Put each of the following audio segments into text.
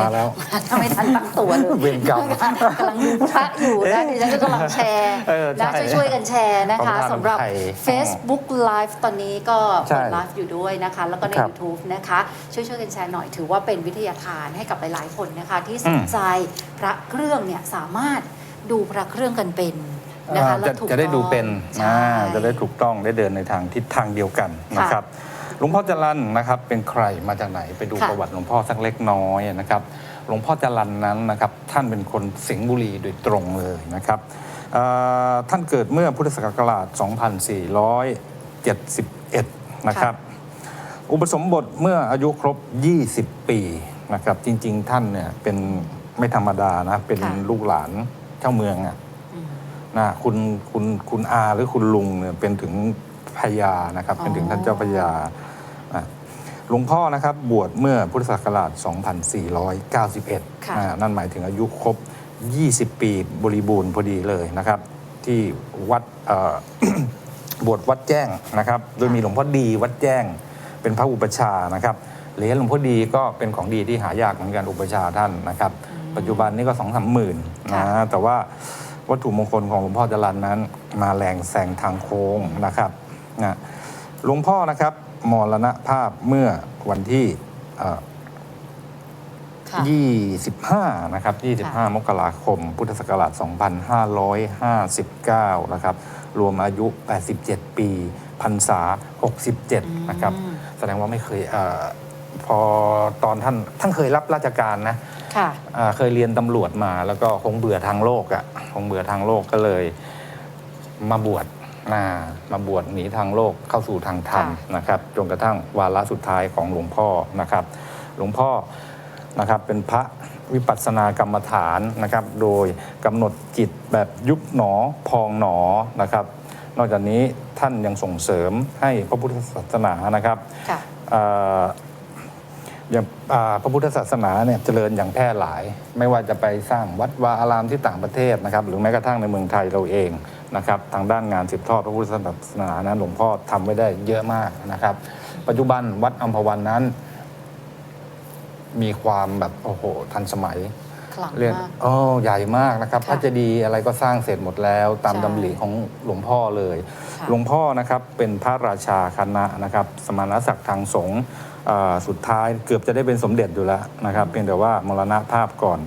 มาแล้วทำไมทันตั้งตัวเลยเวรกรรมกำลังดูพระอยู่นะดิฉันก็กำลังแชร์เออใช่นะช่วยๆกันแชร์นะคะขอบคุณสำหรับไทย Facebook Live ตอนนี้ก็ใช่เปิดไลฟ์อยู่ด้วยนะคะ แล้วก็ในครับ YouTube นะคะ ช่วยๆกันแชร์หน่อยถือว่าเป็นวิทยาทานให้กับหลายๆคนนะคะ ที่สนอืมใจพระเครื่องเนี่ยสามารถดูพระเครื่องกันเป็นนะคะอ่าและจะถูกจะได้ดูเป็นต้องอ่าใช่จะได้ถูกต้องได้เดินในทางทิศทางเดียวกันค่ะนะครับห ลวงพ่อจรันนะครับเป็นใครมาจากไหนไปดูค่ะ ประวัติหลวงพ่อสักเล็กน้อยนะครับหลวงพ่อจรันนั้นนะครับท่านเป็นคนสิงห์บุรีโดยตรงเลยนะครับเอ่อท่านเกิดเมื่อพุทธศักราช 2471 นะครับ อุปสมบทเมื่ออายุครบ 20 ปีนะครับ จริง ๆ ท่านเนี่ยเป็นไม่ธรรมดานะ เป็นค่ะ ลูกหลานเจ้าเมืองอะอืม นะคุณคุณคุณอาหรือคุณลุงเนี่ยเป็นถึงพญานะครับอ๋อเป็นถึงท่านเจ้าพญาอะ หลวงพ่อนะครับบวชเมื่อพุทธศักราช 2491ค่ะ อ่านั่นหมายถึงอายุครบ 20 ปีบริบูรณ์พอดีเลยนะครับ ที่วัดเอ่อ บวชวัดแจ้งนะครับ โดยมีหลวงพ่อดีวัดแจ้ง เป็นพระอุปชฌาย์นะครับเหรียญหลวงพ่อดีก็เป็นของดีที่หายากเหมือนกันอุปชฌาย์ท่านนะครับ ปัจจุบันนี้ก็สองสามหมื่นนะ ค่ะ แต่ว่าวัตถุมงคลของหลวงพ่อจรันนั้น มาแรงแซงทางโค้งนะครับนะ หลวงพ่อนะครับมรณภาพเมื่อวันที่เอ่อค่ะ 25 นะครับ25 มกราคม พุทธศักราช 2559 นะครับ รวมอายุ 87 ปีพรรษา 67 นะครับ อืมแสดงว่าไม่เคยเออพอตอนท่าน ท่านเคยรับราชการนะค่ะ อ่าเคยเรียนตำรวจมา แล้วก็คงเบื่อทางโลกอะ่ะ คงเบื่อทางโลกก็เลย มาบวช นะมาบวชหนีทางโลกเข้าสู่ทางธรรมค่ะนะครับจนกระทั่งวาระสุดท้ายของหลวงพ่อนะครับ หลวงพ่อนะครับเป็นพระวิปัสสนากรรมฐานนะครับ โดยกำหนดจิตแบบยุบหนอพองหนอนะครับ นอกจากนี้ท่านยังส่งเสริมให้พระพุทธศาสนานะครับค่ะเอ่ออย่างอ่าพระพุทธศาสนาเนี่ยเจริญอย่างแพร่หลาย ไม่ว่าจะไปสร้างวัดวาอารามที่ต่างประเทศนะครับ หรือแม้กระทั่งในเมืองไทยเราเองนะครับ ทางด้านงานสืบทอดพระพุทธศาสนานั้นหลวงพ่อทำไว้ได้เยอะมากนะครับ ปัจจุบันวัดอัมพวันนั้น มีความแบบโอ้โหทันสมัย ขลังเรียกมากโอ้ใหญ่มากนะครับ ค่ะพระเจดีย์อะไรก็สร้างเสร็จหมดแล้ว ตามใช่ดำริของหลวงพ่อเลย ค่ะ หลวงพ่อนะครับเป็นพระราชาคณะนะครับ สมณศักดิ์ทางสงฆ์อ่า สุดท้ายเกือบจะได้เป็นสมเด็จอยู่แล้วนะครับเพียงแต่ว่ามรณภาพก่อน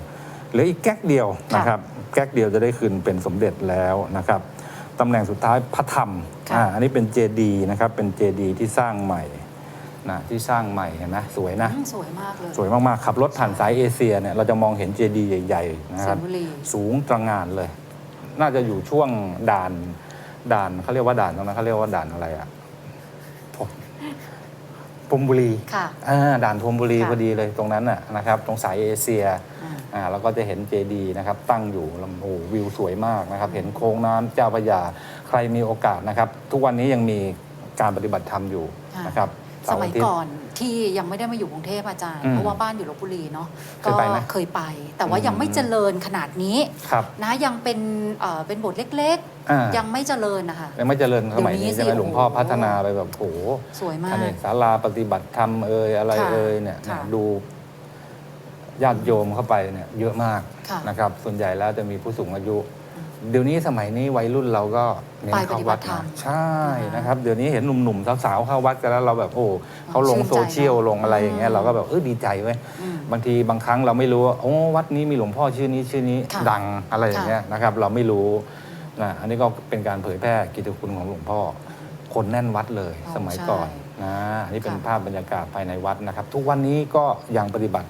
เหลืออีกแก๊กเดียวนะครับแก๊กเดียวจะได้คืนเป็นสมเด็จแล้วนะครับตำแหน่งสุดท้ายพระธรรมค่ะอ่าอันนี้เป็นเจดีย์นะครับเป็นเจดีย์ที่สร้างใหม่นะที่สร้างใหม่เห็นไหมสวยนะอืมสวยมากเลยสวยมากๆขับรถผ่านสายเอเชียเนี่ยเราจะมองเห็นเจดีย์ใหญ่ๆนะคสิรังบห์บุรีสูงตระหง่านเลย น่าจะอยู่ช่วงด่านด่านเขาเรียกว่าด่านตรงนั้นเขาเรียกว่าด่านอะไรอะผม พรมบุรีค่ะ อ่าด่านพรมบุรีค่ะ พอดีเลยตรงนั้นน่ะนะครับตรงสายเอเชียอ่า อ่าเราก็จะเห็นเจดีย์นะครับตั้งอยู่ลำโอ้วิวสวยมากนะครับ เห็นโค้งน้ำเจ้าพระยาใครมีโอกาสนะครับ ทุกวันนี้ยังมีการปฏิบัติธรรมอยู่ค่ะ นะครับ สเาร์มัยอาทิตย์ก่อนที่ยังไม่ได้มาอยู่กรุงเทพอาจารย์อืมเพราะว่าบ้านอยู่ลบบุรีเนาะเคยไปไหมเคยไป แต่ว่าอืมยังไม่เจริญขนาดนี้ครับนะยังเป็นเอ่อเป็นบทเล็กอ่าๆยังไม่เจริญนะคะยังไม่เจริญสมัยเดี๋ยวนี้นี้ใช่ไหมสิหลวงพ่อโอ้โหพัฒนาไปแบบโอ้โหสวยมาอันกนี้ศาลาปฏิบัติธรรมเอ่ยอะไรค่ะเอ่ยเนี่ยค่ะดูญาติโยมเข้าไปเนี่ยเยอะมากค่ะนะครับ ส่วนใหญ่แล้วจะมีผู้สูงอายุ เดี๋ยวนี้สมัยนี้วัยรุ่นเราก็เน้นไปเข้าปฏิบัวัดติธรรนะมใช่อ่านนะครับ เดี๋ยวนี้เห็นหนุ่มๆสาวๆเข้าวัดกันแล้วเราแบบโอ้เขาลงชื่นใจโซเชียลเนอะลงอะไรอย่างเงี้ยอืมเราก็แบบเออดีใจเว้ยอืมบางทีบางครั้งเราไม่รู้ว่าโอ้วัดนี้มีหลวงพ่อชื่อนี้ชื่อนี้ค่ะดังอะไรอย่างเงี้ยนะครับ เราไม่รู้นะอันนี้ก็เป็นการเผยแพร่กิตติคุณของหลวงพ่อ คนแน่นวัดเลยอ๋อสมัยใช่ก่อนนะอันนี้เป็นค่ะภาพบรรยากาศภายในวัดนะครับ ทุกวันนี้ก็ยังปฏิบัติ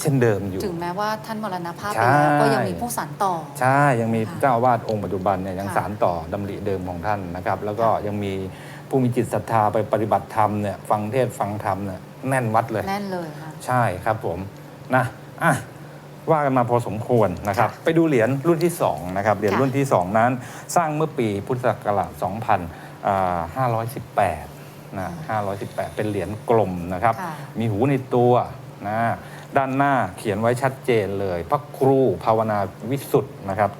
เช่นเดิมอยู่ ถึงแม้ว่าท่านมรณภาพใช่ไปแล้วก็ยังมีผู้สานต่อ ใช่ยังมีค่ะเจ้าอาวาสองค์ปัจจุบันเนี่ยยังค่ะสารต่อดำริเดิมของท่านนะครับ แล้วก็ยังมีผู้มีจิตศรัทธาไปปฏิบัติธรรมเนี่ยฟังเทศน์ฟังธรรมเนี่ยแน่นวัดเลย แน่นเลยค่ะใช่ครับผมนะอะว่ากันมาพอสมควรนะครับค่ะไปดูเหรียญรุ่นที่2นะครับเหรียญค่ะรุ่นที่ 2 นั้น สร้างเมื่อปีพุทธศักราช2518นะ518 เป็นเหรียญกลมนะครับค่ะมีหูในตัวนะ ด้านหน้าเขียนไว้ชัดเจนเลย พระครูภาวนาวิสุทธ์นะครับ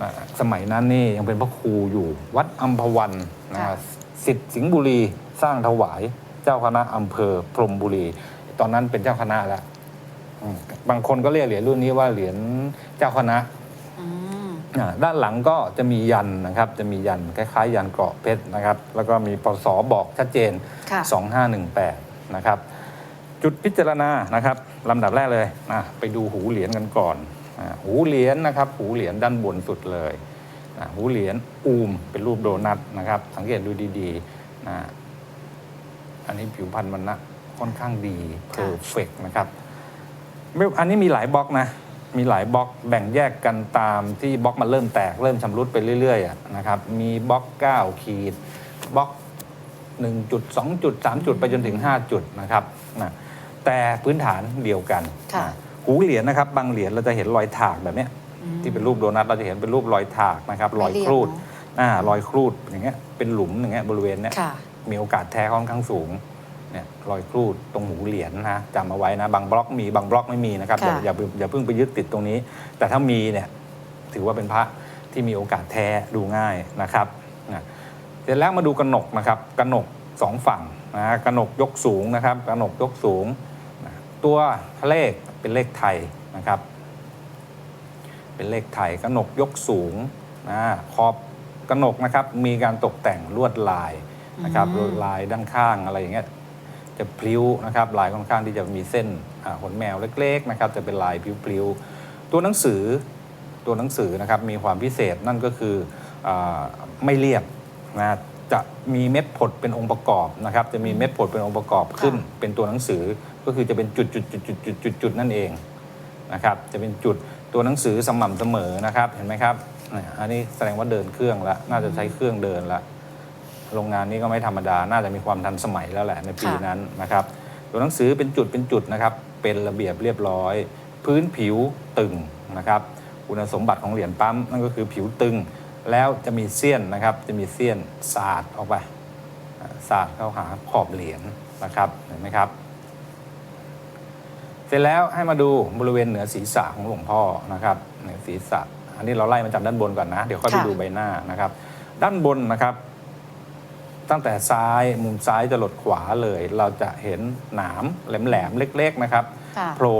นะสมัยนั้นนี่ยังเป็นพระครูอยู่วัดอัมพวันนะค่ะสิทธิ์สิงห์บุรีสร้างถวายเจ้าคณะอำเภอพรหมบุรี ตอนนั้นเป็นเจ้าคณะแล้วอืมบางคนก็เรียกเหรียญรุ่นนี้ว่าเหรียญเจ้าคณะอืมอ่าด้านหลังก็จะมียันนะครับ จะมียันคล้ายๆ ยันเกราะเพชรนะครับ แล้วก็มีปศบอกชัดเจนค่ะ2518 นะครับ จุดพิจารณานะครับ ลำดับแรกเลยอะไปดูหูเหรียญกันก่อนหูเหรียญนะครับ หูเหรียญด้านบนสุดเลยหูเหรียญอูมเป็นรูปโดนัทนะครับ สังเกตดูดีๆนะอันนี้ผิวพันธุ์มันนะค่อนข้างดีเพอร์เฟกนะครับไม่อันนี้มีหลายบล็อกนะ มีหลายบล็อกแบ่งแยกกันตามที่บล็อกมันเริ่มแตกเริ่มชำรุดไปเรื่อยๆนะครับ มีบล็อก9ขีดบล็อก1จุด2จุด3จุดไปจนถึง 5 จุดนะครับนะ แต่พื้นฐานเดียวกันค่ะนะหูเหรียญนะครับ บางเหรียญเราจะเห็นรอยถากแบบเนี้ยอืม ที่เป็นรูปโดนัทเราจะเห็นเป็นรูปรอยถากนะครับรอยครูดไม่เรียบเนอ่ารอยครูดอย่างเงี้ยเป็นหลุมอย่างเงี้ยบริเวณเนี้ย ค่ะ มีโอกาสแท้ค่อนข้างสูงเนี่ยรอยครูดตรงหูเหรียญนะจำเอาไว้นะ บางบล็อกมีบางบล็อกไม่มีนะครับอย่าค่ะ อย่าอย่าเพิ่งไปยึดติดตรงนี้ แต่ถ้ามีเนี่ยถือว่าเป็นพระที่มีโอกาสแท้ดูง่ายนะครับนะเสร็จแล้วมาดูกระหนกนะครับกระหนกสองฝั่งนะกระหนกยกสูงนะครับกระหนกยกสูงนะ ตัวเลขเป็นเลขไทยนะครับ เป็นเลขไทยกระหนกยกสูงนะขอบกระหนกนะครับมีการตกแต่งลวดลายนะครับอืมลวดลายด้านข้างอะไรอย่างเงี้ยจะพลิ้วนะครับลายค่อนข้างที่จะมีเส้นอ่าขนแมวเล็กๆนะครับจะเป็นลายพลิ้วๆตัวหนังสือตัวหนังสือนะครับมีความพิเศษนั่นก็คืออาไม่เรียบนะจะมีเม็ดผดเป็นองค์ประกอบนะครับ จะมีเม็ดผดเป็นองค์ประกอบขึ้นเป็นตัวหนังสือ ก็คือจะเป็นจุดจุดจุดจุดจุดจุดจุดนั่นเองนะครับจะเป็นจุดตัวหนังสือสม่ำเสมอนะครับเห็นไหมครับอันนี้แสดงว่าเดินเครื่องล้วน่าจะใช้เครื่องเดินละโรงงานนี้ก็ไม่ธรรมดา น่าจะมีความทันสมัยแล้วแหละในปีนั้นนะครับตัวหนังสือเป็นจุดเป็นจุดนะครับ เป็นระเบียบเรียบร้อย พื้นผิวตึงนะครับคุณสมบัติของเหรียญปั๊มนั่นก็คือผิวตึง แล้วจะมีเสี้ยนนะครับ จะมีเสี้ยนสาดออกไปสาดเข้าหาขอบเหรียญนะครับเห็นไหมครับ สร็จแล้วให้มาดูบริเวณเหนือศีรษะของหลวงพ่อนะครับเหนือศีรษะ อันนี้เราไล่มาจากด้านบนก่อนนะ เดี๋ยวค่อยไปค่ะดูใบหน้านะครับ ด้านบนนะครับ ตั้งแต่ซ้ายมุมซ้ายจะหลดขวาเลย เราจะเห็นหนามแหลมๆเล็ก ๆนะครับค่ะโผล่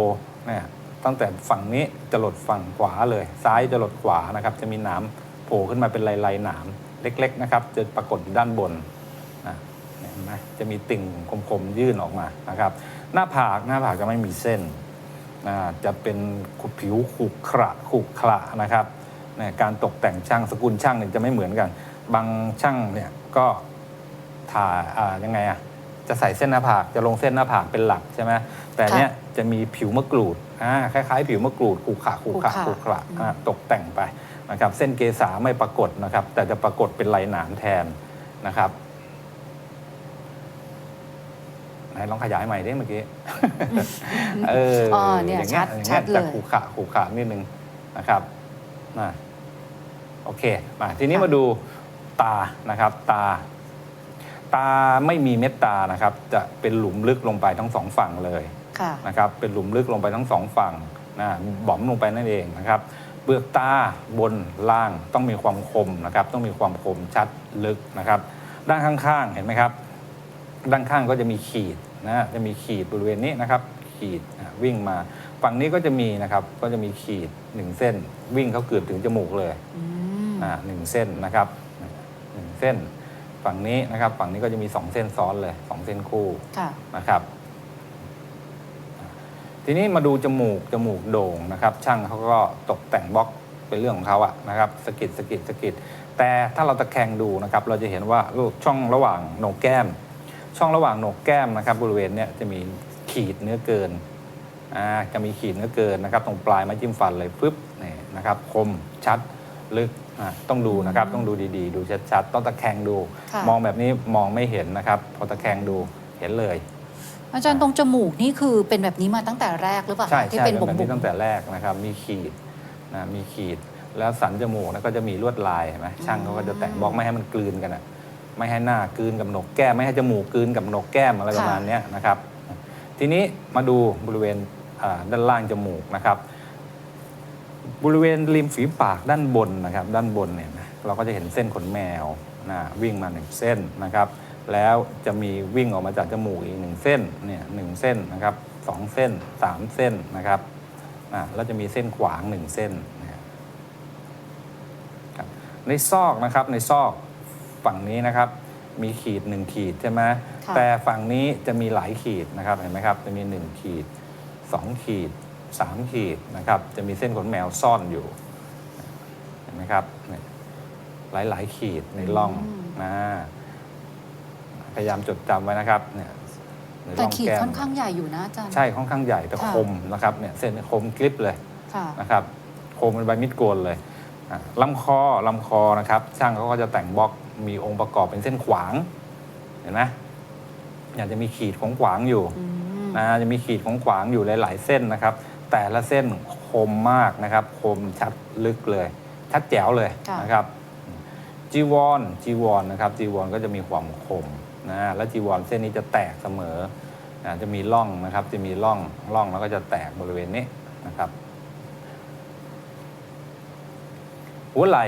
เนี่ยตั้งแต่ฝั่งนี้จะหลดฝั่งขวาเลย ซ้ายจะหลดขวานะครับ จะมีหนามโผล่ขึ้นมาเป็นลายๆหนามเล็ก ๆ นะครับ จะปรากฏอยู่ด้านบนนะ เนี่ยเห็นไหมจะมีติ่งคมๆยื่นออกมานะครับ หน้าผากหน้าผากจะไม่มีเส้นอ่าจะเป็นผิวขรุขระขรุขระนะครับเนี่ยการตกแต่งช่างสกุลช่างเนี่ยจะไม่เหมือนกัน บางช่างเนี่ยก็ถ่าอ่ายังไงอะจะใส่เส้นหน้าผากจะลงเส้นหน้าผากเป็นหลักใช่ไหมแต่เนี้ยจะมีผิวมะกรูดอ่าคล้ายๆ ผิวมะกรูดขรุขระขรุขระขรุขระอ่าตกแต่งไปนะครับ เส้นเกษาไม่ปรากฏนะครับ แต่จะปรากฏเป็นลายหนามแทนนะครับ ไห นลองขยายใหม่ได้เมื่อกี้ เอออ๋อเนี่ยอย่างเงี้ยชัดอย่างชัเงี้ดยเลยจะขู่ขะขู่ขะนิดนึงนะครับนะโอเคมาทีนี้ค่ะ มาดูตานะครับ ตา ตาไม่มีเม็ดตานะครับ จะเป็นหลุมลึกลงไปทั้งสองฝั่งเลย ค่ะ นะครับเป็นหลุมลึกลงไปทั้งสองฝั่งนะบ่อมลงไปนั่นเองนะครับเปลือกตาบนล่างต้องมีความคมนะครับต้องมีความคมชัดลึกนะครับ ด้านข้างๆเห็นไหมครับ ด้านข้างก็จะมีขีด นะจะมีขีดบริเวณนี้นะครับ ขีดอะวิ่งมา ฝั่งนี้ก็จะมีนะครับ ก็จะมีขีดหนึ่งเส้น วิ่งเขาเกือบถึงจมูกเลยอืมอ่าหนึ่งเส้นนะครับหนึ่งเส้น ฝั่งนี้นะครับ ฝั่งนี้ก็จะมีสองเส้นซ้อนเลยสองเส้นคู่ค่ะนะครับ ทีนี้มาดูจมูกจมูกโด่งนะครับ ช่างเขาก็ตกแต่งบล็อกเป็นเรื่องของเขาอะนะครับสะกิดสะกิดสะกิดแต่ถ้าเราตะแคงดูนะครับ เราจะเห็นว่าลูกช่องระหว่างโหนกแก้ม ช่องระหว่างโหนกแก้มนะครับบริเวณเนี้ยจะมีขีดเนื้อเกินอ่าจะมีขีดเนื้อเกินนะครับตรงปลายไม้จิ้มฟันเลยปึ๊บนี่นะครับคมชัดลึกอ่าต้องดูนะครับต้องดูดีๆ ดูชัดๆต้องตะแคงดู ค่ะ มองแบบนี้มองไม่เห็นนะครับ พอตะแคงดูเห็นเลย อาจารย์ตรงจมูกนี่คือเป็นแบบนี้มาตั้งแต่แรกหรือเปล่าใช่ที่ใช่เป็นเป็นบุ๋แบบมนี้ตั้งแต่แรกนะครับ มีขีดนะมีขีดแล้วสันจมูกนะก็จะมีลวดลายเห็นไหมช่างเขาก็จะแต่งบล็อกไม่ให้มันกลืนกันอะ ไม่ให้หน้ากลืนกับหนกแก้มไม่ให้จมูกกลืนกับหนกแก้มอะไรประมาณเนี้ยนะครับ ทีนี้มาดูบริเวณด้านล่างจมูกนะครับ บริเวณริมฝีปากด้านบนนะครับ ด้านบนเนี่ยนะเราก็จะเห็นเส้นขนแมวนะวิ่งมาหนึ่งเส้นนะครับ แล้วจะมีวิ่งออกมาจากจมูกอีกหนึ่งเส้นเนี่ยหนึ่งเส้นนะครับสองเส้นสามเส้นนะครับแล้วจะมีเส้นขวางหนึ่งเส้นในซอกนะครับในซอก ฝั่งนี้นะครับมีขีดหนึ่งขีดใช่ไหมค่ะแต่ฝั่งนี้จะมีหลายขีดนะครับเห็นไหมครับจะมีหนึ่งขีดสองขีดสามขีดนะครับจะมีเส้นขนแมวซ่อนอยู่เห็นไหมครับเนี่ยหลายๆขีดในร่องนะพยายามจดจำไว้นะครับเนี่ยในแต่ร่องขีดแก้ม ค่อนข้างใหญ่อยู่นะอาจารย์ ใช่ค่อนข้างใหญ่แต่ค่ะ คมนะครับเนี่ยเส้นคมกริบเลยค่ะ นะครับคมเป็นใบมิดโกนเลยอะลำคอลำคอนะครับ ช่างเขาก็จะแต่งบล็อก มีองค์ประกอบเป็นเส้นขวาง เห็นไหมอยากจะมีขีดของขวางอยู่อืมนะจะมีขีดของขวางอยู่หลาย ๆ เส้นนะครับ แต่ละเส้นคมมากนะครับ คมชัดลึกเลย ชัดแจ๋วเลยค่ะนะครับ จีวรจีวรนะครับ จีวรก็จะมีความคมนะและจีวรเส้นนี้จะแตกเสมอนะจะมีร่องนะครับ จะมีร่องร่องแล้วก็จะแตกบริเวณนี้นะครับหัวไหล่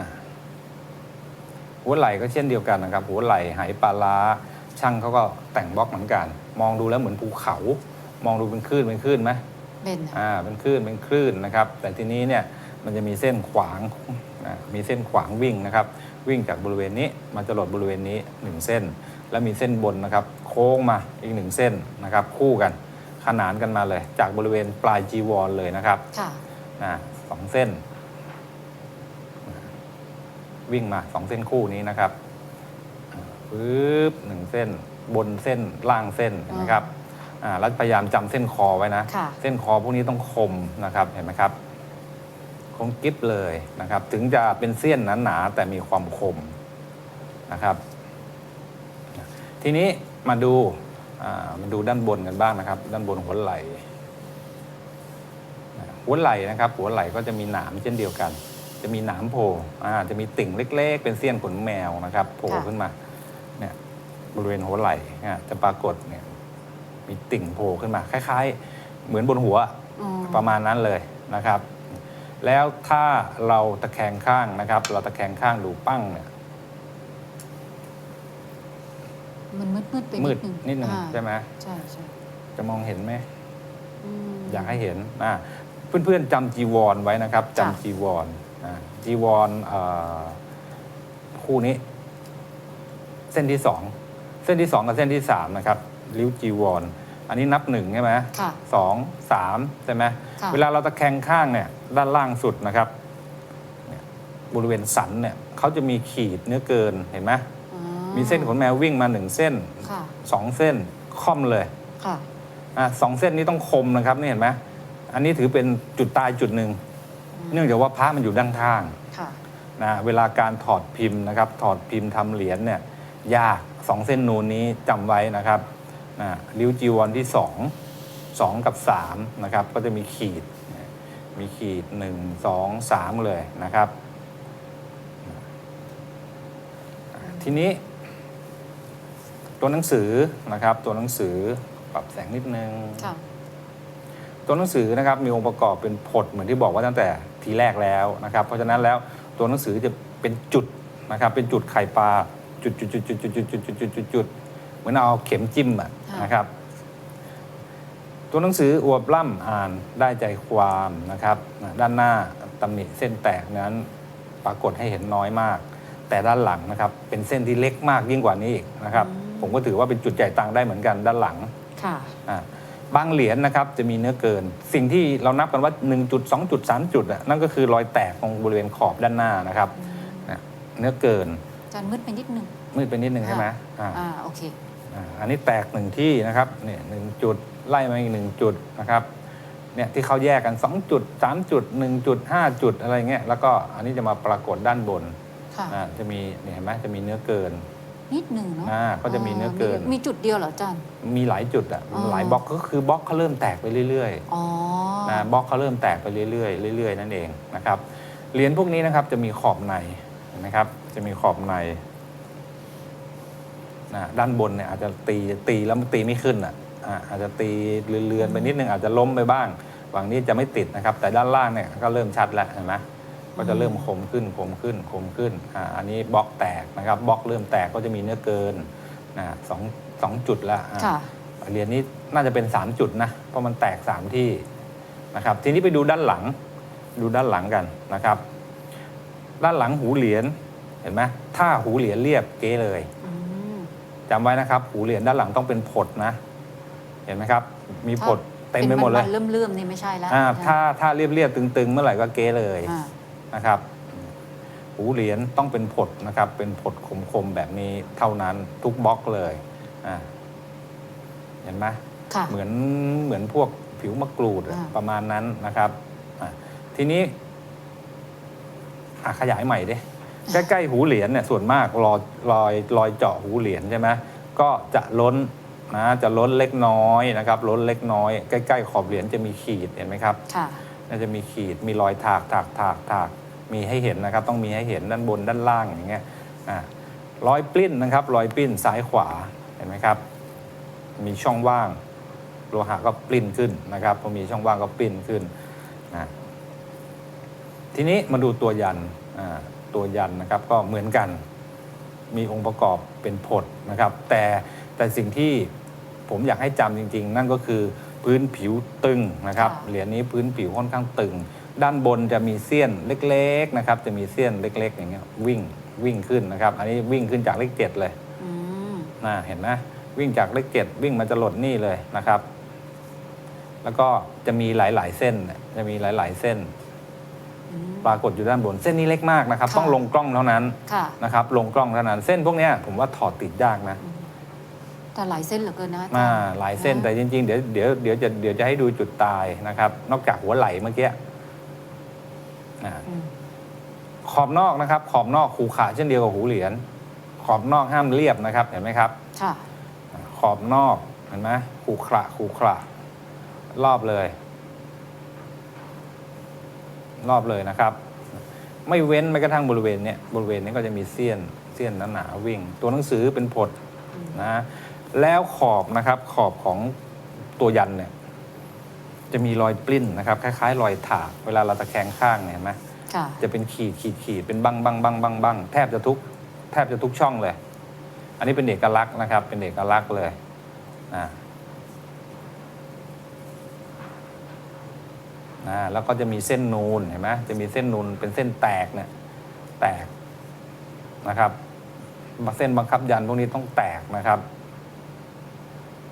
นะ หัวไหล่ก็เช่นเดียวกันนะครับ หัวไหล่หายปลาร้าช่างเขาก็แต่งบล็อกเหมือนกัน มองดูแล้วเหมือนภูเขา มองดูเป็นคลื่นเป็นคลื่นไหมเป็นอ่าเป็นคลื่นเป็นคลื่นนะครับ แต่ทีนี้เนี่ยมันจะมีเส้นขวางนะมีเส้นขวางวิ่งนะครับ วิ่งจากบริเวณนี้มาจรดบริเวณนี้หนึ่งเส้น แล้วมีเส้นบนนะครับ โค้งมาอีกหนึ่งเส้นนะครับ คู่กันขนานกันมาเลย จากบริเวณปลายจีวรเลยนะครับค่ะนะสองเส้น วิ่งมาสองเส้นคู่นี้นะครับปึ๊บหนึ่งเส้นบนเส้นล่างเส้นเห็นไหมครับอ่าแล้วพยายามจำเส้นคอไว้นะค่ะเส้นคอพวกนี้ต้องคมนะครับเห็นไหมครับคมกริบเลยนะครับ ถึงจะเป็นเส้นหนาๆแต่มีความคมนะครับ ทีนี้มาดูอ่ามาดูด้านบนกันบ้างนะครับ ด้านบนหัวไหล่หัวไหล่นะครับ หัวไหล่ก็จะมีหนามเช่นเดียวกัน จะมีหนามโผล่อ่าจะมีติ่งเล็ก ๆ เป็นเสี้ยนขนแมวนะครับโผล่ค่ะ ขึ้นมาเนี่ยบริเวณหัวไหล่อ่าจะปรากฏเนี่ยมีติ่งโผล่ขึ้นมาคล้าย ๆ เหมือนบนหัวอืมประมาณนั้นเลยนะครับ แล้วถ้าเราตะแคงข้างนะครับ เราตะแคงข้างดูปั้งเนี่ยมันมืดมืดๆไปมืนิดดนึงนิดหนึ่งอ่าใช่ไหมใช่ใช่จะมองเห็นไหมอืมอยากให้เห็นอ่าเพื่อนๆจำจีวรไว้นะครับจ้ะ จำจีวร อ่าจีวรเอ่อคู่นี้ เส้นที่สองเส้นที่สองกับเส้นที่สามนะครับริ้วจีวรอันนี้นับหนึ่งใช่ไหมค่ะสองสามใช่ไหมค่ะเวลาเราตะแคงข้างเนี่ยด้านล่างสุดนะครับเนี่ยบริเวณสันเนี่ยเขาจะมีขีดเนื้อเกินเห็นไหมอ๋อมีเส้นขนแมววิ่งมาหนึ่งเส้นค่ะสองเส้นค่อมเลยค่ะอะสองเส้นนี้ต้องคมนะครับนี่เห็นไหมอันนี้ถือเป็นจุดตายจุดหนึ่ง เนื่องจากว่าพระมันอยู่ด้านข้างค่ะ นะเวลาการถอดพิมพ์นะครับ ถอดพิมพ์ทำเหรียญเนี่ยยากสองเส้นนูนนี้จำไว้นะครับนะริ้วจีวรที่สองสองกับสามนะครับ ก็จะมีขีด มีขีดหนึ่งสองสามเลยนะครับ ทีนี้ ตัวหนังสือนะครับ ตัวหนังสือปรับแสงนิดนึง ค่ะ ตัวหนังสือนะครับมีองค์ประกอบเป็นผดเหมือนที่บอกว่าตั้งแต่ ทีแรกแล้วนะครับ เพราะฉะนั้นแล้วตัวหนังสือจะเป็นจุดนะครับเป็นจุดไข่ปลาจุดจุดจุดจุดจุดจุดจุดจุดจุดจุดจุดเหมือนเอาเข็มจิ้มอะค่ะนะครับ ตัวหนังสืออวบล่ำอ่านได้ใจความนะครับ ด้านหน้าตำหนิเส้นแตกนั้นปรากฏให้เห็นน้อยมาก แต่ด้านหลังนะครับ เป็นเส้นที่เล็กมากยิ่งกว่านี้อีกนะครับ ผมก็ถือว่าเป็นจุดใหญ่ตังได้เหมือนกันด้านหลังค่ะอ่า บางเหรียญนะครับจะมีเนื้อเกิน สิ่งที่เรานับกันว่า 1 จุด 2 จุด 3 จุดอะนั่นก็คือรอยแตกตรงบริเวณขอบด้านหน้านะครับนะเนื้อเกินอาจารย์มืดไปนิดนึงมืดไปนิดนึงใช่ไหมอ่าอ่าโอเคอ่าอันนี้แตกหนึ่งที่นะครับเนี่ยหนึ่งจุดไล่มาอีกหนึ่งจุดนะครับเนี่ยที่เขาแยกกัน 2 จุด 3 จุด 1 จุด 5 จุดอะไรเงี้ยแล้วก็อันนี้จะมาปรากฏด้านบนค่ะอ่าจะมีเนี่ยเห็นไหมจะมีเนื้อเกิน นิดหนึ่งเนาะอ่าก็จะมีเนื้อเกิน มีจุดเดียวเหรออาจารย์ มีหลายจุดอะอ๋อ หลายบล็อกก็คือบล็อกเขาเริ่มแตกไปเรื่อยๆ อ๋อ นะบล็อกเขาเริ่มแตกไปเรื่อยๆเรื่อย ๆ นั่นเองนะครับเหรียญพวกนี้นะครับจะมีขอบในเห็นไหมครับจะมีขอบในนะด้านบนเนี่ยอาจจะตีตีแล้วมันตีไม่ขึ้นอะอะอาจจะตีเลือนๆไปนิดนึงอาจจะล้มไปบ้างฝั่งนี้จะไม่ติดนะครับ แต่ด้านล่างเนี่ยก็เริ่มชัดแล้วเห็นไหม ก็จะเริ่มคมขึ้นคมขึ้นคมขึ้นอ่าอันนี้บล็อกแตกนะครับบล็อกเริ่มแตกก็จะมีเนื้อเกินนะสองสองจุดละอะค่ะ เหรียญนี้น่าจะเป็น 3 จุดนะ เพราะมันแตก 3 ที่นะครับ ทีนี้ไปดูด้านหลัง ดูด้านหลังกันนะครับ ด้านหลังหูเหรียญเห็นไหมถ้าหูเหรียญเรียบเก๊เลยอืม จำไว้นะครับ หูเหรียญด้านหลังต้องเป็นผดนะ เห็นไหมครับ มีผดเต็มไปหมดเลยนนๆเลื่อมๆนี่ไม่ใช่แล้วอ่าถ้าถ้าเรียบเรียบๆตึงๆ เมื่อไหร่ก็เก๊เลย อ่า นะครับหูเหรียญต้องเป็นผดนะครับ เป็นผดคมๆแบบนี้เท่านั้นทุกบล็อกเลยอ่าเห็นไหมค่ะเหมือนเหมือนพวกผิวมะกรูดอะอ่าประมาณนั้นนะครับอะทีนี้อะขยายใหม่ดิใกล้ๆหูเหรียญเนี่ยส่วนมากรอยรอยรอยเจาะหูเหรียญใช่ไหมก็จะล้นนะจะล้นเล็กน้อยนะครับ ล้นเล็กน้อย ใกล้ ๆ ขอบเหรียญจะมีขีดเห็นไหมครับค่ะน่าจะมีขีดมีรอยถากถากถากถาก มีให้เห็นนะครับ ต้องมีให้เห็นด้านบนด้านล่างอย่างเงี้ยอะรอยปลิ้นนะครับรอยปลิ้นซ้ายขวาเห็นไหมครับ มีช่องว่าง โลหะก็ปลิ้นขึ้นนะครับพอมีช่องว่างก็ปลิ้นขึ้นนะทีนี้มาดูตัวยันอ่าตัวยันนะครับก็เหมือนกันมีองค์ประกอบเป็นผดนะครับ แต่แต่สิ่งที่ผมอยากให้จำจริง ๆ นั่นก็คือพื้นผิวตึงนะครับค่ะเหรียญนี้พื้นผิวค่อนข้างตึง ด้านบนจะมีเสี้ยนเล็กๆนะครับจะมีเสี้ยนเล็ก ๆ อย่างเงี้ยวิ่งวิ่งขึ้นนะครับ อันนี้วิ่งขึ้นจากเลขเจ็ดเลยอืมนะเห็นไหมวิ่งจากเลขเจ็ดวิ่งมาจะหลดนี่เลยนะครับ แล้วก็จะมีหลายๆเส้นเนี่ยจะมีหลาย ๆ เส้น อืม ปรากฏอยู่ด้านบน เส้นนี้เล็กมากนะครับ ค่ะ ต้องลงกล้องเท่านั้นค่ะ นะครับ ลงกล้องเท่านั้น เส้นพวกเนี้ยผมว่าถอดติดยากนะ แต่หลายเส้นเหลือเกินนะอาจารมาย์หลายเส้นนะแต่จริงๆ เดี๋ยวเดี๋ยวเดี๋ยวจะเดี๋ยวจะให้ดูจุดตายนะครับ นอกจากหัวไหล่เมื่อกี้ อ่าอืมขอบนอกนะครับ ขอบนอกขูขาเช่นเดียวกับหูเหรียญขอบนอกห้ามเรียบนะครับ เห็นไหมครับค่ะขอบนอกเห็นไหมขูขระขูขระรอบเลย รอบเลยนะครับ ไม่เว้นแม้กระทั่งบริเวณเนี้ยบริเวณนี้ก็จะมีเสี้ยนเสี้ยนหนาๆวิ่ง ตัวหนังสือเป็นผดนะแล้วขอบนะครับ ขอบของตัวยันเนี่ย จะมีรอยปลิ้นนะครับคล้ายๆ รอยถากเวลาเราตะแคงข้างเนี่ยเห็นไหมค่ะ จะเป็นขีดขีดขีดเป็นบังบังบังบังบังแทบจะทุกแทบจะทุกช่องเลย อันนี้เป็นเอกลักษณ์นะครับ เป็นเอกลักษณ์เลยอ่าอ่าแล้วก็จะมีเส้นนูนเห็นไหมจะมีเส้นนูนเป็นเส้นแตกเนี่ยแตกนะครับเส้นบังคับยันพวกนี้ต้องแตกนะครับ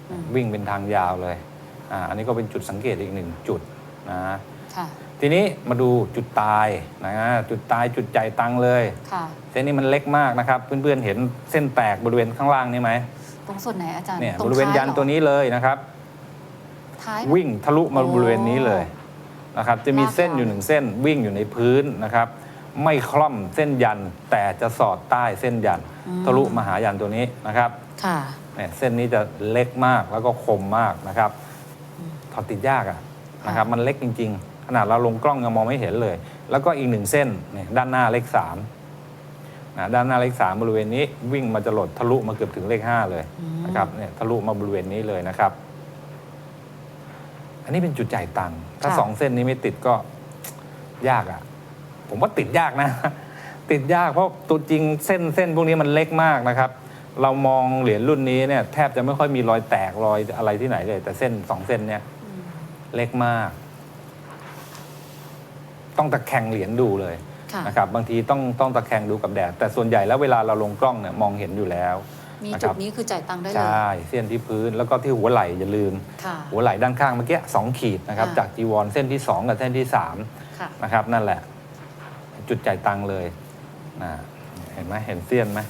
อืมวิ่งเป็นทางยาวเลย อ่าอันนี้ก็เป็นจุดสังเกตอีกหนึ่งจุดนะค่ะ ทีนี้มาดูจุดตายนะจุดตายจุดใจายตังเลยค่ะ เส้นนี้มันเล็กมากนะครับเพื่อนๆเห็นเส้นแตกบริเวณข้างล่างนี่ไหมตรงส่วนไหนอาจารย์เนี่ยตงบริเวณท้ยันหรอตัวนี้เลยนะครับ ท้ายวิ่งทะลุมาโอ้บริเวณนี้เลยนะครับ จะมีลากเส้นอยู่ยาวหนึ่งเส้นวิ่งอยู่ในพื้นนะครับ ไม่คล่อมเส้นยันแต่จะสอดใต้เส้นยันทะลุมาหายันตัวนี้นะครับค่ะ เนี่ยเส้นนี้จะเล็กมากแล้วก็คมมากนะครับ ถอดติดยากอะนะครับมันเล็กจริง ๆ ขนาดเราลงกล้องยังมองไม่เห็นเลย แล้วก็อีกหนึ่งเส้นเนี่ยด้านหน้าเลขสามนะด้านหน้าเลขสามบริเวณนี้วิ่งมาจะหลดทะลุมาเกือบถึงเลขห้าเลยอืมนะครับเนี่ยทะลุมาบริเวณนี้เลยนะครับ อันนี้เป็นจุดจ่ายตังค์ถ้าค่ะสองเส้นนี้ไม่ติดก็ยากอะ่ะ ผมว่าติดยากนะ ติดยากเพราะตัวจริงเส้นเส้นพวกนี้มันเล็กมากนะครับ เรามองเหรียญรุ่นนี้เนี่ยแทบจะไม่ค่อยมีรอยแตกรอยอะไรที่ไหนเลย แต่เส้นสองเส้นเนี่ยอืม เล็กมาก ต้องตะแคงเหรียญดูเลยค่ะ นะครับ บางทีต้องต้องตะแคงดูกับแดด แต่ส่วนใหญ่แล้วเวลาเราลงกล้องเนี่ยมองเห็นอยู่แล้ว มีนะคจุรัดบนี้คือจ่ายตังค์ได้เลยใช่เส้นที่พื้นแล้วก็ที่หัวไหล่อย่าลืม ค่ะ หัวไหล่ด้านข้างเมื่อกี้สองขีดนะครับอ่าจากจีวรเส้นที่สองกับเส้นที่สาม ค่ะ นะครับนั่นแหละ จุดจ่ายตังค์เลยนะเห็นไหมเห็นเสี้ยนไหม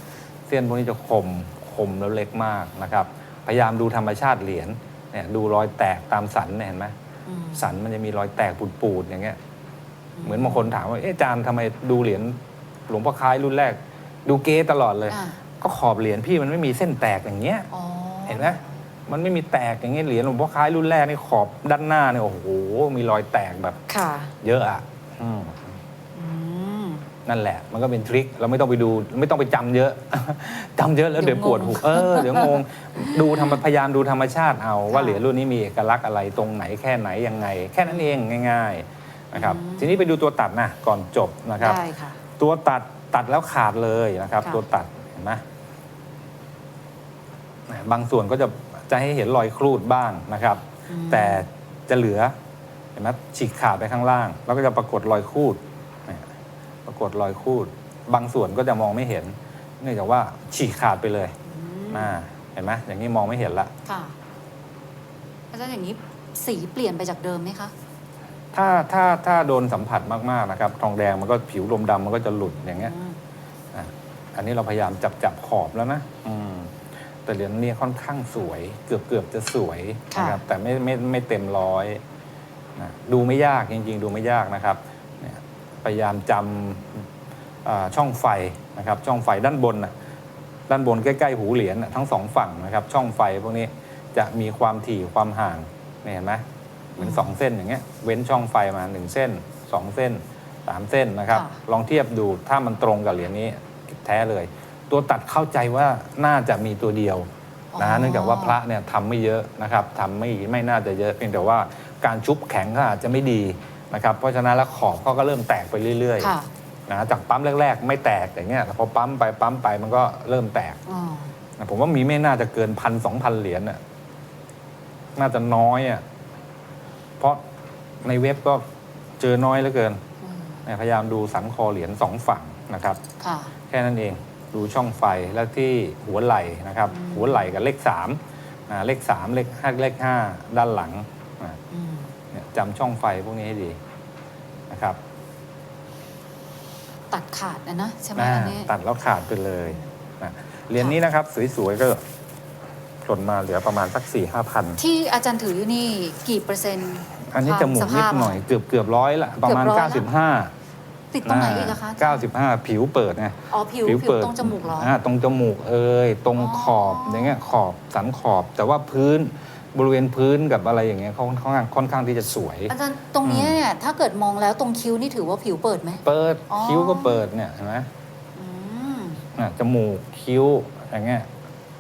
เสี้ยนพวกนี้จะคมคมแล้วเล็กมากนะครับ พยายามดูธรรมชาติเหรียญเนี่ยดูรอยแตกตามสันเนี่ยเห็นไหมอืม สันมันจะมีรอยแตกปูดๆอย่างเงี้ย เหมือนบางคนถามว่าเอ๊ะอาจารย์ทำไมดูเหรียญหลวงพ่อคล้ายรุ่นแรก ดูเก๊ตลอดเลย อ่าก็ขอบเหรียญพี่มันไม่มีเส้นแตกอย่างเงี้ย อ๋อเห็นไหมมันไม่มีแตกอย่างเงี้ยเหรียญหลวงพ่อคล้ายรุ่นแรกนี่ขอบด้านหน้าเนี่ยโอ้โหมีรอยแตกแบบ ค่ะ เยอะอะอืมอืม นั่นแหละ มันก็เป็นทริคเราไม่ต้องไปดูไม่ต้องไปจำเยอะจำเยอะแล้วเดี๋เดี๋ยยววปวดหูงงเออเดี๋ยวงงดูทำพยายามดูธรรมชาติเอาว่าค่ะเหรียญรุ่นนี้มีเอกลักษณ์อะไรตรงไหนแค่ไหนยังไง แค่นั้นเองง่าย ๆนะครับอืมทีนี้ไปดูตัวตัดนะก่อนจบนะครับได้ค่ะตัวตัดตัดแล้วขาดเลยนะครับค่ะตัวตัดเห็นไหมบางส่วนก็จะจะให้เห็นรอยครูดบ้างนะครับอืมแต่จะเหลือเห็นไหมฉีกขาดไปข้างล่าง แล้วก็จะปรากฏรอยครูดเนี่ย ปรากฏรอยครูด บางส่วนก็จะมองไม่เห็น เนื่องจากว่าฉีกขาดไปเลยอืมอ่าเห็นไหมอย่างนี้มองไม่เห็นละค่ะอาจารย์อย่างนี้สีเปลี่ยนไปจากเดิมไหมคะ ถ้าถ้าถ้าโดนสัมผัสมากๆนะครับ ทองแดงมันก็ผิวลมดำมันก็จะหลุดอย่างเงี้ยอืมอะอันนี้เราพยายามจับจับขอบแล้วนะอืมแต่เหรียญนี้ค่อนข้างสวย เกือบเกือบจะสวยนะครับแต่ไม่ไม่ไม่เต็มร้อยนะดูไม่ยากจริง ๆ ดูไม่ยากนะครับเนี่ย พยายามจำอ่าช่องไฟนะครับช่องไฟด้านบนน่ะด้านบนใกล้ๆหูเหรียญน่ะทั้งสองฝั่งนะครับช่องไฟพวกนี้จะมีความถี่ความห่างเนี่ยเห็นไหมเหมือนสองเส้นอย่างเงี้ยเว้นช่องไฟมาหนึ่งเส้นสองเส้นสามเส้นนะครับ ลองเทียบดูถ้ามันตรงกับเหรียญนี้แท้เลย ตัวตัดเข้าใจว่าน่าจะมีตัวเดียวอ๋อนะเนื่องจากว่าพระเนี่ยทำไม่เยอะนะครับทำไม่ไม่น่าจะเยอะเพียงแต่ว่าการชุบแข็งก็อาจจะไม่ดี นะครับเพราะฉะนั้นแล้วขอบเขาก็เริ่มแตกไปเรื่อยค่ะๆนะจากปั๊มแรก ๆ ไม่แตกอย่างเงี้ยแต่พอปั๊มไปปั๊มไปมันก็เริ่มแตกอ๋อนะผมว่ามีไม่น่าจะเกินพันสองพันเหรียญน่ะน่าจะน้อยอะเพราะในเว็บก็เจอน้อยเหลือเกินอืมเนี่ยพยายามดูสันคอเหรียญสองฝั่งนะครับ ค่ะ แค่นั้นเองดูช่องไฟแล้วที่หัวไหล่นะครับ อืม หัวไหล่กับเลขสามอ่าเลขสามเลขห้าเลขห้าด้านหลังอ่าอืมเนี่ย จำช่องไฟพวกนี้ให้ดีนะครับตัดขาดนะนะใช่ไหมอ่าอันนี้ตัดแล้วขาดไปเลยนะเหรียญนี้นะครับ สวยๆ ก็หล่นมาเหลือประมาณสักสี่ห้าพันที่อาจารย์ถืออยู่นี่กี่เปอร์เซ็นต์อันนี้ควาจะหมุนนิดสภาพหน่อยเกือบเกือบร้อยละประมาณเกือบร้อยละ95 ติดตรงไหนอีกอะคะเก้าสิบห้าผิวเปิดไงอ๋อผิวผิวตรงจมูกเหรออ่าตรงจมูกเอ่ยตรงอ๋อขอบอย่างเงี้ยขอบสันขอบแต่ว่าพื้น บริเวณพื้นกับอะไรอย่างเงี้ยเขาค่อนข้างค่อนข้างที่จะสวย อาจารย์ตรงเนี้ยเนี่ยถ้าเกิดมองแล้วตรงคิ้วนี่ถือว่าผิวเปิดไหม เปิดอ๋อ คิ้วก็เปิดเนี่ยเห็นไหมอืมอะจมูกคิ้วอย่างเงี้ย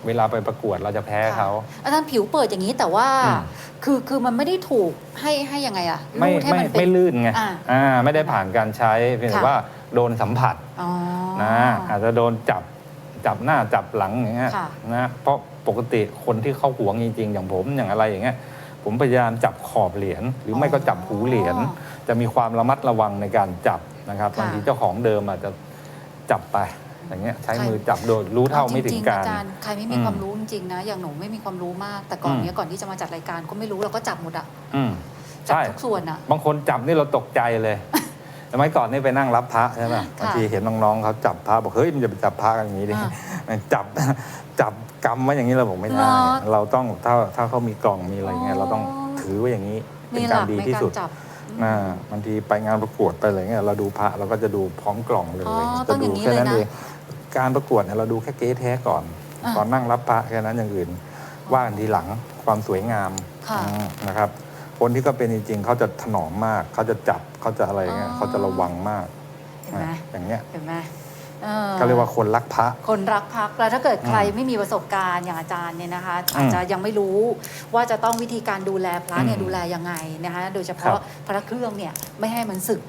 เวลาไปประกวดเราจะแพ้เขา อาจารย์ผิวเปิดอย่างนี้แต่ว่า อืม คือคือมันไม่ได้ถูกให้ให้ยังไงอะไม่รูดให้ไม่มันเป็ไม่น ลื่นไงอ่าอ่าไม่ได้ผ่านการใช้เพียงแต่ค่ะ ว่าโดนสัมผัสอ๋อ นะอาจจะโดนจับจับหน้าจับหลังอย่างเงี้ยค่ะ นะเพราะ ปกติคนที่เข้าหวงจริงๆ อย่างผมอย่างอะไรอย่างเงี้ยผมพยายามจับขอบเหรียญหรือไม่ก็จับหูเหรียญจะมีความระมัดระวังในการจับนะครับค่ะบางทีเจ้าของเดิมอาจจะจับไปอย่างเงี้ยใช้มือจับโดยรู้เท่าไม่ถึจงริๆการอาจารย์ใครไม่มีอืมความรู้จริงๆนะ อย่างหนูไม่มีความรู้มาก แต่ก่อนอืมเนี้ยก่อนที่จะมาจัดรายการก็ไม่รู้เราก็จับหมดอะอืมจับใช่ทุกส่วนอะบางคนจับนี่เราตกใจเลยสมัยก่อนนี่ไปนั่งรับพระใช่ไหมค่ะบางทีเห็นน้องๆเขาจับพระบอกเฮ้ยมันจะไปจับพระกันอย่างนี้ดิอ่าจับ จับกำไว้อย่างนี้เราบอกไม่ได้ เหรอเราต้องถ้าถ้าเขามีกล่องมีอะไรเงี้ยอ๋อ เราต้องถือไว้อย่างนี้ เป็มีนหกาลัรกดีในที่การสุดจับอ่าบางทีไปงานประกวดไปอะไรเงี้ยเราดูพระเราก็จะดูพร้อมกล่องเลยอ๋อต้จะองอดูย่างนี้แค่เลยนั้นนะเองการประกวดเนี่ยเราดูแค่เก๊แท้ก่อน อ่าตอนนั่งรับพระแค่นั้นอย่างอื่น ว่ากันทีหลังความสวยงามค่ะ อืมนะครับ คนที่ก็เป็นจริงๆเขาจะถนอมมากเขาจะจับเขาจะอะไรเงี้ยอ๋อเขาจะระวังมากเห็นไหมนะอย่างเงี้ย เห็นไหม เออก็เรียกว่าคนรักพระ คนรักพักแล้วถ้าเกิดใครอืมไม่มีประสบการณ์อย่างอาจารย์เนี่ยนะคะอืมอาจจะยังไม่รู้ว่าจะต้องวิธีการดูแลพระเนี่ยอืมดูแลยังไงนะคะโดยเฉครัพาะบพระเครื่องเนี่ยไม่ให้มันสึก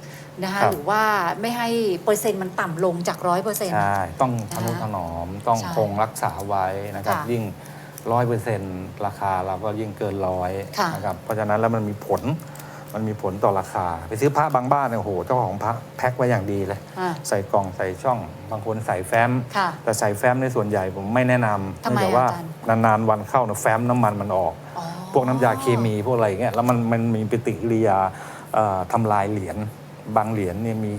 นะคะครับ หรือว่าไม่ให้เปอร์เซ็นต์มันต่ำลงจากร้อยเปอร์เซ็นต์ ใช่ต้องทนุนะคะถนอมต้องใช่คงรักษาไว้นะครับ ค่ะยิ่งร้อยเปอร์เซ็นต์ราคาเราก็ยิ่งเกินร้อยค่ะ นะครับเพราะฉะนั้นแล้วมันมีผล มันมีผลต่อราคา ไปซื้อพระบางบ้านเนี่ยโอ้โหเจ้าของพระแพ็คไว้อย่างดีเลย อ่า ใส่กล่องใส่ช่อง บางคนใส่แฟ้ม ค่ะแต่ใส่แฟ้มในส่วนใหญ่ผมไม่แนะนำทำไมเนื่องจากว่าอาจารย์ นานๆวันเข้าเนี่ยแฟ้มน้ำมันมันออก อ๋อ พวกน้ำยาเคมีพวกอะไรอย่างเงี้ยแล้วมันมันมีปฏิกิริยาเอ่อทำลายเหรียญบางเหรียญเนี่ยมี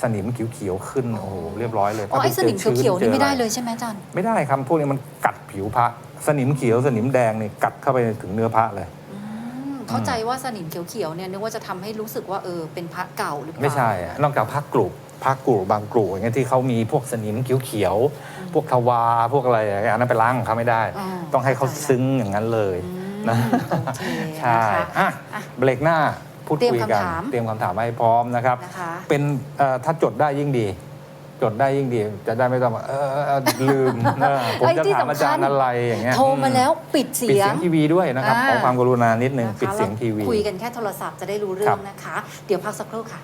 สนิมเขียวๆขึ้นอ๋อโอ้โหเรียบร้อยเลยอ๋อไอ้ปสนิมจอชื้เขียวๆนี่ไม่ได้จออะรเลยใช่ไหมอาจารย์ ไม่ได้ครับพวกนี้มันกัดผิวพระสนิมเขียวสนิมแดงนี่กัดเข้าไปถึงเนื้อพระเลยอืม เข้าใจว่าสนิมเขียวๆเนี่ยนึกว่าจะทำให้รู้สึกว่าเออเป็นพระเก่าหรือเปล่าไม่ใช่อะนอกจากพระกรุพระกรุบางกรุอย่างเงี้ยที่เขามีพวกสนิมเขียวๆพวกทวาพวกอะไรอย่างเงี้ยอันนั้นไปล้างของเขาไม่ได้อ๋อต้องให้เขาเข้าใจละซึ้งอย่างนั้นเลยอืมนะโอเคใช่นะคะอะอะเบรกหน้าพูดเตรียมคุยกันคำถามเตรียมคำถามให้พร้อมนะครับนะคะเป็นเอ่อถ้าจดได้ยิ่งดี จดได้ยิ่งดี จะได้ไม่ต้องว่าเออเออลืมเออผมไอ้จะที่ถามอาจารย์สำคัญอะไรอย่างเงี้ยโทรมาแล้วปิดปิดเสีเสียยง งทีวีด้วยนะครับอ่า ขอความกรุณานิดนึงนะคะปิดเสียงทีวี คุยกันแค่โทรศัพท์จะได้รู้เรื่คอรังบนะคะ เดี๋ยวพักสักครู่ค่ะ